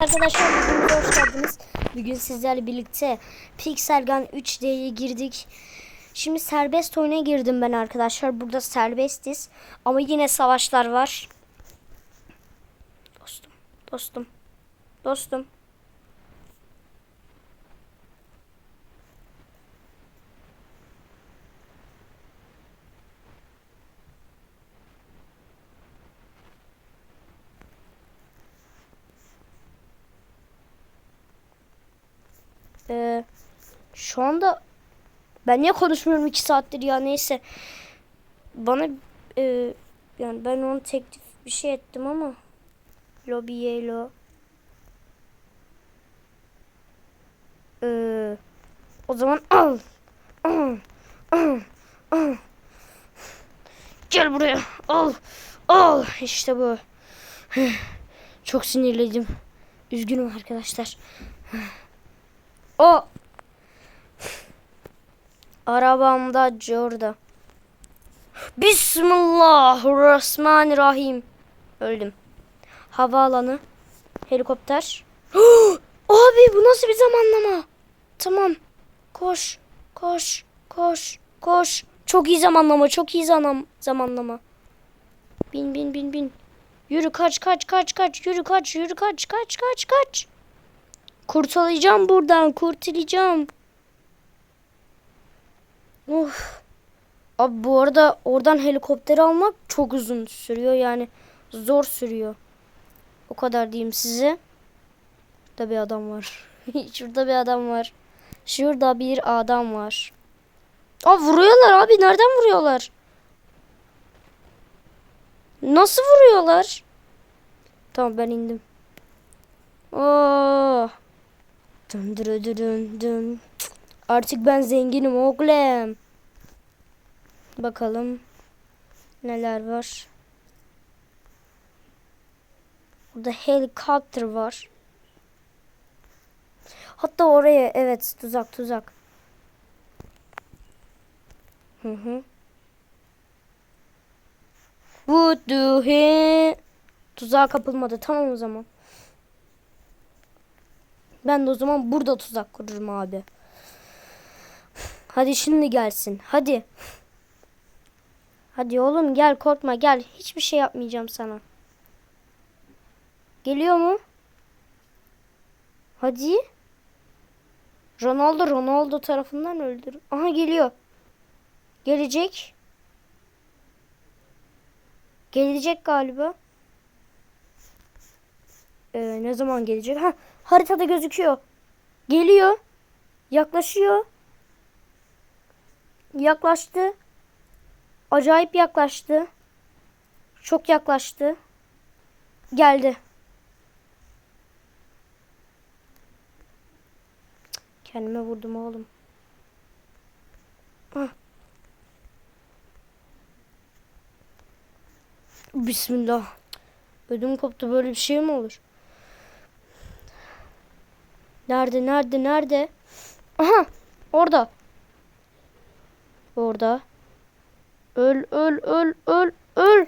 Arkadaşlar bugün hoş geldiniz. Bugün sizlerle birlikte Pixel Gun 3D'ye girdik. Şimdi serbest oyuna girdim ben arkadaşlar. Burada serbestiz. Ama yine savaşlar var. Dostum, dostum, dostum. Ee, şu anda ben niye konuşmuyorum iki saattir ya neyse. Bana e, yani ben onu teklif bir şey ettim ama lobby yellow. Ee, o zaman al. Gel buraya. Al. Al. İşte bu. Çok sinirliydim. Üzgünüm arkadaşlar. O arabamda orada. Bismillahirrahmanirrahim. Öldüm. Havaalanı. Helikopter. Abi bu nasıl bir zamanlama? Tamam. Koş. Koş. Koş. Koş. Çok iyi zamanlama. Çok iyi zaman zamanlama. Bin bin bin bin. Yürü kaç kaç kaç kaç. Yürü kaç yürü kaç kaç kaç kaç. Kurtulacağım buradan. Kurtulacağım. Of. Abi bu arada oradan helikopteri almak çok uzun sürüyor yani. Zor sürüyor. O kadar diyeyim size. Burada bir adam var. Şurada bir adam var. Şurada bir adam var. Aa vuruyorlar abi. Nereden vuruyorlar? Nasıl vuruyorlar? Tamam ben indim. Oh. Dın dırı dın dın Artık ben zenginim oğlum. Bakalım neler var. Burada helikopter var. Hatta oraya evet tuzak tuzak. Hı hı. What do he? Tuzağa kapılmadı. Tamam o zaman. Ben de o zaman burada tuzak kururum abi. Hadi şimdi gelsin. Hadi. Hadi oğlum gel korkma gel. Hiçbir şey yapmayacağım sana. Geliyor mu? Hadi. Ronaldo Ronaldo tarafından öldür. Aha geliyor. Gelecek. Gelecek galiba. Ee, ne zaman gelecek? Ha, haritada gözüküyor. Geliyor. Yaklaşıyor. Yaklaştı. Acayip yaklaştı. Çok yaklaştı. Geldi. Kendime vurdum oğlum. Hah. Bismillah. Ödüm koptu böyle bir şey mi olur? Nerede nerede nerede? Aha orada. Orada. Öl öl öl öl öl.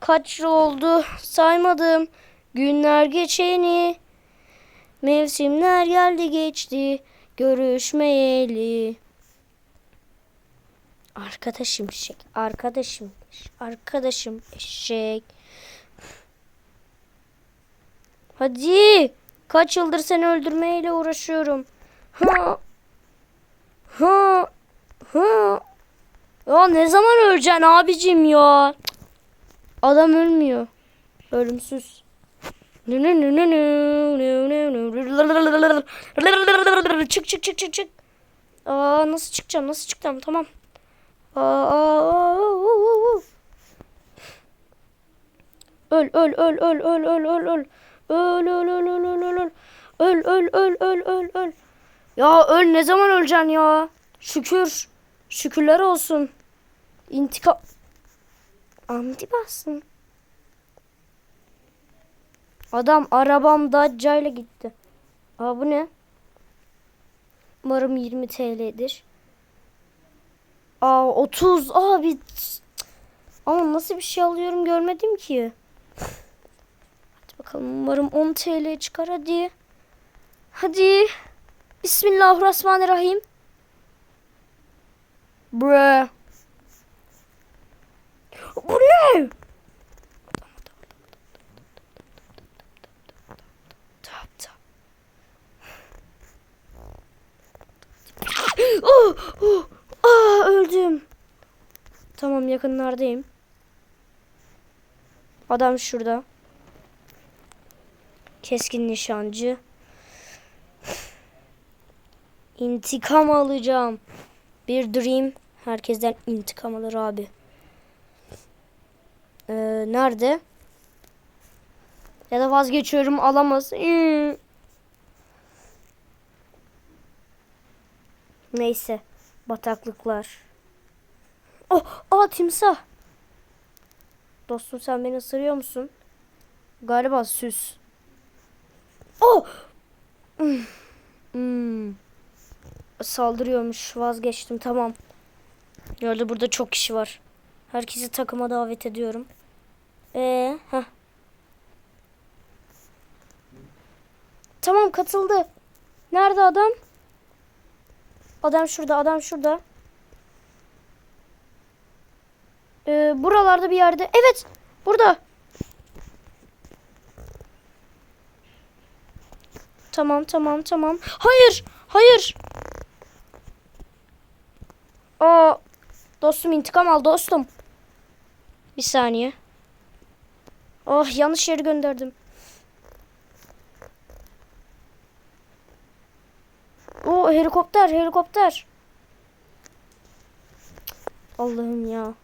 Kaç yıl oldu saymadım. Günler geçeni. Mevsimler geldi geçti. Görüşmeyeli. Arkadaşım eşek. Arkadaşım. Arkadaşım eşek. Hadi. Kaç yıldır seni öldürmeyle uğraşıyorum. Ha. Ha. Ha. Ya ne zaman öleceksin abicim ya? Adam ölmüyor. Ölümsüz. Çık çık çık çık çık. Aa nasıl çıkacağım? Nasıl çıkacağım? Tamam. Aa, aa, aa, Öl öl öl öl öl öl öl öl. Öl öl öl öl öl öl öl. Öl öl öl öl öl öl. Ya öl ne zaman öleceksin ya? Şükür. Şükürler olsun. İntikam. Amdi bassın. Adam arabam Dacia ile gitti. Aa bu ne? Umarım 20 TL'dir. Aa 30 abi. Ama nasıl bir şey alıyorum görmedim ki. Bakalım umarım 10 TL çıkar hadi. Hadi. Bismillahirrahmanirrahim. Bre. Bu ne? Oh, oh, ah, öldüm. Tamam yakınlardayım. Adam şurada. Keskin nişancı. İntikam alacağım. Bir dream. Herkesten intikam alır abi. Ee, nerede? Ya da vazgeçiyorum alamaz. Hmm. Neyse. Bataklıklar. Oh, aa timsah. Dostum sen beni ısırıyor musun? Galiba süs. Oh! Hmm. Saldırıyormuş. Vazgeçtim. Tamam. Yolda burada çok kişi var. Herkesi takıma davet ediyorum. Ee, heh. Tamam katıldı. Nerede adam? Adam şurada, adam şurada. Ee, buralarda bir yerde. Evet, burada. Tamam, tamam, tamam. Hayır, hayır. Aa, dostum intikam al dostum. Bir saniye. Oh, yanlış yere gönderdim. O helikopter, helikopter. Allah'ım ya.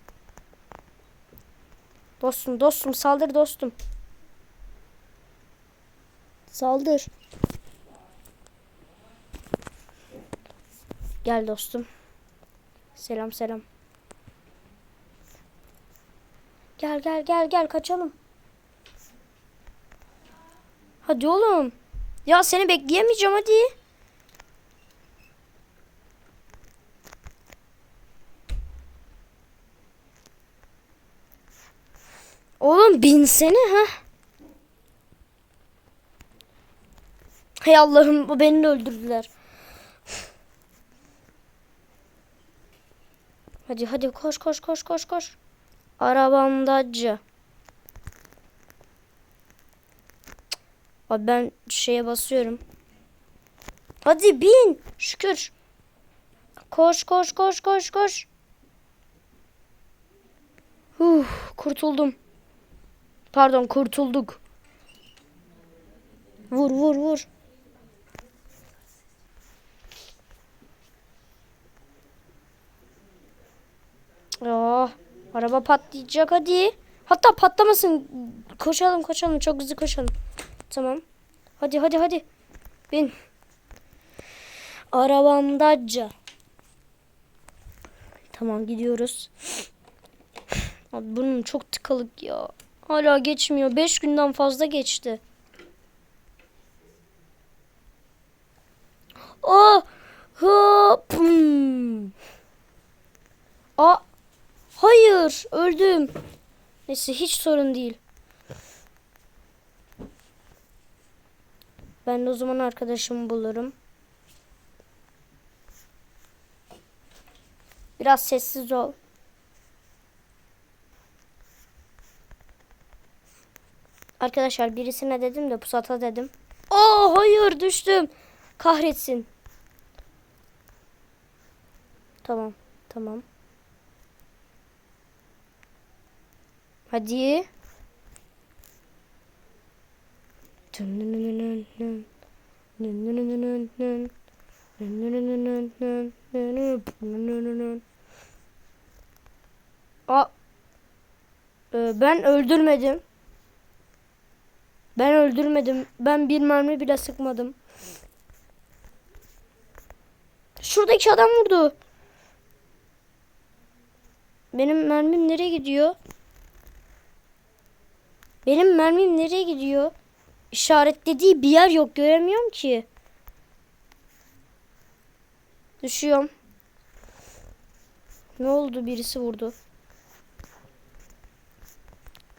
Dostum, dostum saldır dostum. Saldır. Gel dostum. Selam selam. Gel gel gel gel kaçalım. Hadi oğlum. Ya seni bekleyemeyeceğim hadi. Oğlum binsene ha. Hay Allah'ım beni de öldürdüler. Hadi hadi koş koş koş koş koş. Arabamdacı. Abi ben şeye basıyorum. Hadi bin. Şükür. Koş koş koş koş koş. Huh, kurtuldum. Pardon kurtulduk. Vur vur vur. Oh, araba patlayacak hadi. Hatta patlamasın. Koşalım koşalım çok hızlı koşalım. Tamam. Hadi hadi hadi. Bin. Arabamdaca. Tamam gidiyoruz. Abi bunun çok tıkalık ya. Hala geçmiyor. 5 günden fazla geçti. Oh! Hop! Hmm. Aa! Hayır, öldüm. Neyse hiç sorun değil. Ben de o zaman arkadaşımı bulurum. Biraz sessiz ol. Arkadaşlar birisine dedim de pusata dedim. Oh hayır düştüm. Kahretsin. Tamam. Tamam. Hadi. Aa, Ee, ben öldürmedim. Ben öldürmedim. Ben bir mermi bile sıkmadım. Şuradaki adam vurdu. Benim mermim nereye gidiyor? Benim mermim nereye gidiyor? İşaretlediği bir yer yok. Göremiyorum ki. Düşüyorum. Ne oldu? Birisi vurdu.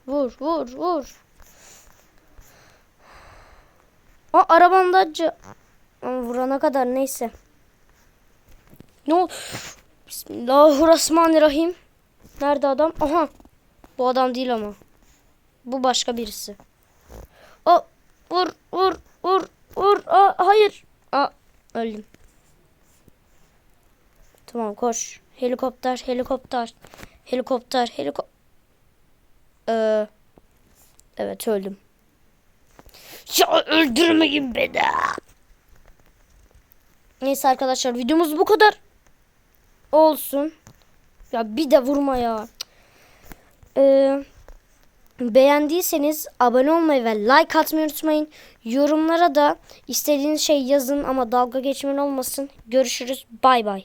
Vur, vur, vur. Ha arabamda acı. Vurana kadar neyse. Ne ol? Bismillahirrahmanirrahim. Nerede adam? Aha. Bu adam değil ama. Bu başka birisi. O vur vur vur vur. Aa, hayır. Aa, öldüm. Tamam koş. Helikopter, helikopter. Helikopter, helikopter. Ee, evet öldüm. Ya öldürmeyin beni. Neyse arkadaşlar videomuz bu kadar. Olsun. Ya bir de vurma ya. Ee, beğendiyseniz abone olmayı ve like atmayı unutmayın. Yorumlara da istediğiniz şey yazın ama dalga geçmeyin olmasın. Görüşürüz. Bay bay.